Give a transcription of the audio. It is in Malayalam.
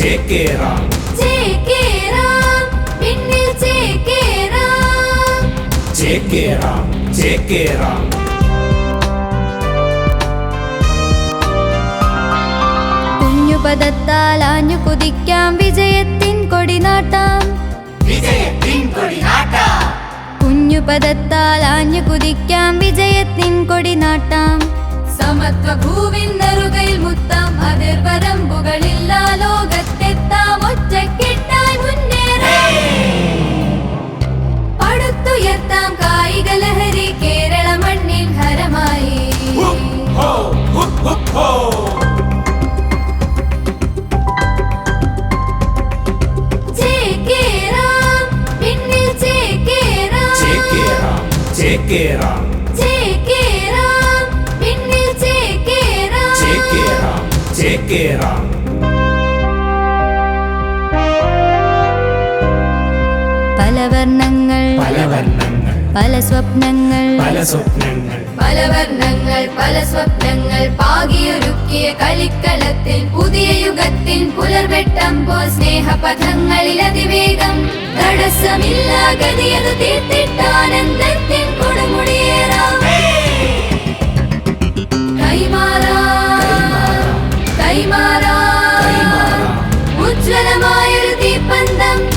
ചേക്കേറാം. ചേക്കേറാം. ചേക്കേറാം. കുഞ്ഞുപദത്താൽ ആഞ്ഞു കുതിക്കാം വിജയത്തിൻ കൊടിനാട്ടാം. കുഞ്ഞുപദത്താൽ ആഞ്ഞു കുതിക്കാം വിജയത്തിൻ കൊടിനാട്ടാം. സമത്വ ഭൂവിൻ നെറുകയിൽ മുത്താം അതിർവരമ്പുകളില്ല ചേക്കേറാം. ചേക്കേറാം. പിന്നിൽ ചേക്കേറാം. ചേക്കേറാം. ചേക്കേറാം. പല വർണങ്ങൾ പല വർണങ്ങൾ പല സ്വപ്നങ്ങൾ പല സ്വപ്നങ്ങൾ. പല വർണങ്ങൾ പല സ്വപ്നങ്ങൾ പാകിയൊരുക്കിയ കളിക്കളത്തിൽ പുതിയ യുഗത്തിൻ പുലർവെട്ടം പോൽ സ്നേഹപഥങ്ങളിൽ അതിവേഗം. തടസ്സമില്ലാ ഗതിയത് തീർത്തിട്ടാനന്ദത്തിൻ കൊടുമുടിയേറാം. കൈമാറാ കൈമാറാ. ഉജ്ജ്വലമായൊരു തീപ്പന്തം